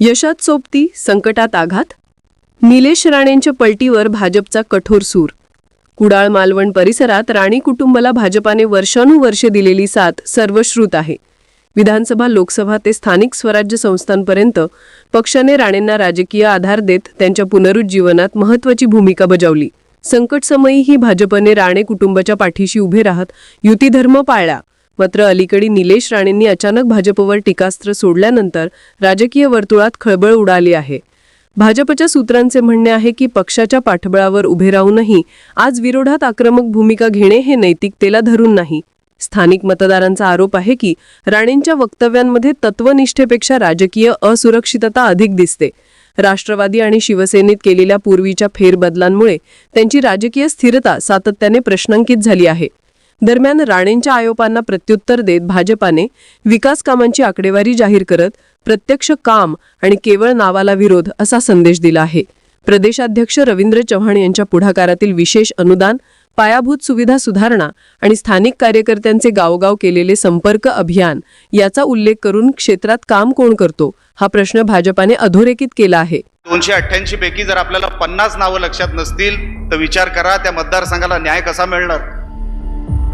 यशात सोबती संकटात आघात? निलेश राणेंच्या पलटीवर भाजपचा कठोर सूर. कुडाळ मालवण परिसरात राणी कुटुंबाला भाजपाने वर्षानुवर्षे दिलेली साथ सर्वश्रुत आहे. विधानसभा लोकसभा ते स्थानिक स्वराज्य संस्थांपर्यंत पक्षाने राणेंना राजकीय आधार देत त्यांच्या पुनरुज्जीवनात महत्वाची भूमिका बजावली. संकटसमयीही भाजपने राणे कुटुंबाच्या पाठीशी उभे राहत युतीधर्म पाळला. मात्र अलीकडे निलेश राणेंनी अचानक भाजपवर टीकास्त्र सोडल्यानंतर राजकीय वर्तुळात खळबळ उडाली आहे. भाजपच्या सूत्रांचे म्हणणे आहे की पक्षाच्या पाठबळावर उभे राहूनही आज विरोधात आक्रमक भूमिका घेणे हे नैतिकतेला धरून नाही. स्थानिक मतदारांचा आरोप आहे की राणेंच्या वक्तव्यांमध्ये तत्वनिष्ठेपेक्षा राजकीय असुरक्षितता अधिक दिसते. राष्ट्रवादी आणि शिवसेनेत केलेल्या पूर्वीच्या फेरबदलांमुळे त्यांची राजकीय स्थिरता सातत्याने प्रश्नांकित झाली आहे. दरम्यान राणेंच्या आयोपांना प्रत्युत्तर देत भाजपाने विकास कामांची आकडेवारी जाहीर करत प्रत्यक्ष काम आणि केवळ नावाला विरोध असा संदेश दिला आहे. प्रदेशाध्यक्ष रवींद्र चव्हाण यांच्या पुढाकारातील विशेष अनुदान पायाभूत सुविधा सुधारणा आणि स्थानिक कार्यकर्त्यांचे गावोगाव केलेले संपर्क अभियान याचा उल्लेख करून क्षेत्रात काम कोण करतो हा प्रश्न भाजपाने अधोरेखित केला आहे. दोनशे अठ्ठ्याऐंशी पैकी जर आपल्याला पन्नास नावं लक्षात नसतील तर विचार करा त्या मतदारसंघाला न्याय कसा मिळणार?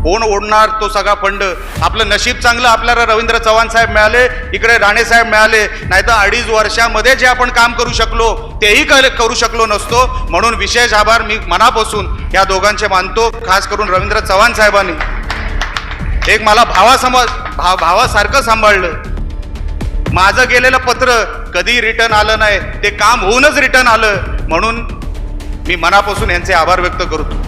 कोण ओढणार तो सगळा फंड? आपलं नशीब चांगलं आपल्याला रवींद्र चव्हाण साहेब मिळाले इकडे राणे साहेब मिळाले नाही तर अडीच वर्षामध्ये जे आपण काम करू शकलो तेही करू शकलो नसतो. म्हणून विशेष आभार मी मनापासून या दोघांचे मानतो खास करून रवींद्र चव्हाण साहेबांनी. एक मला भावासम भाव भावासारखं सांभाळलं. माझं गेलेलं पत्र कधी रिटर्न आलं नाही ते काम होऊनच रिटर्न आलं. म्हणून मी मनापासून यांचे आभार व्यक्त करतो.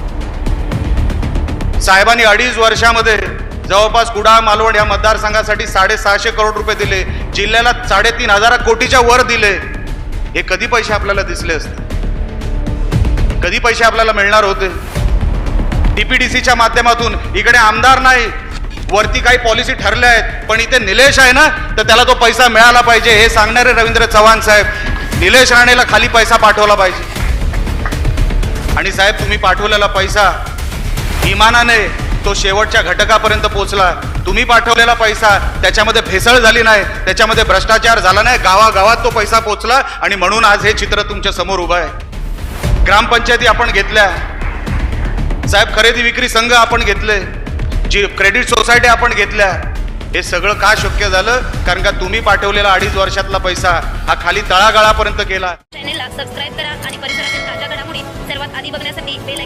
साहेबांनी अडीच वर्षामध्ये जवळपास कुडाळ मालवण या मतदारसंघासाठी साडेसहाशे करोड रुपये दिले. जिल्ह्याला साडेतीन हजार कोटीच्या वर दिले. हे कधी पैसे आपल्याला दिसले असते? कधी पैसे आपल्याला मिळणार होते? डीपीडीसीच्या माध्यमातून इकडे आमदार नाही वरती काही पॉलिसी ठरल्या आहेत पण इथे निलेश आहे ना तर त्याला तो पैसा मिळाला पाहिजे हे सांगणारे रवींद्र चव्हाण साहेब. निलेश राणेला खाली पैसा पाठवला पाहिजे. आणि साहेब तुम्ही पाठवलेला पैसा विमानाने तो शेवटच्या घटकापर्यंत पोहोचला. तुम्ही पाठवलेला पैसा त्याच्यामध्ये भेसळ झाली नाही त्याच्यामध्ये भ्रष्टाचार झाला नाही गावागावात तो पैसा पोहोचला आणि म्हणून आज हे चित्र तुमच्यासमोर उभं आहे. ग्रामपंचायती आपण घेतल्या. साहेब खरेदी विक्री संघ आपण घेतले. जी क्रेडिट सोसायटी आपण घेतल्या. हे सगळं का शक्य झालं? कारण का तुम्ही पाठवलेला अडीच वर्षातला पैसा हा खाली तळागाळापर्यंत गेला. चॅनेलला सबस्क्राईब करा आणि परिसरातील ताज्या घडामोडी सर्वात आधी बघण्यासाठी बेल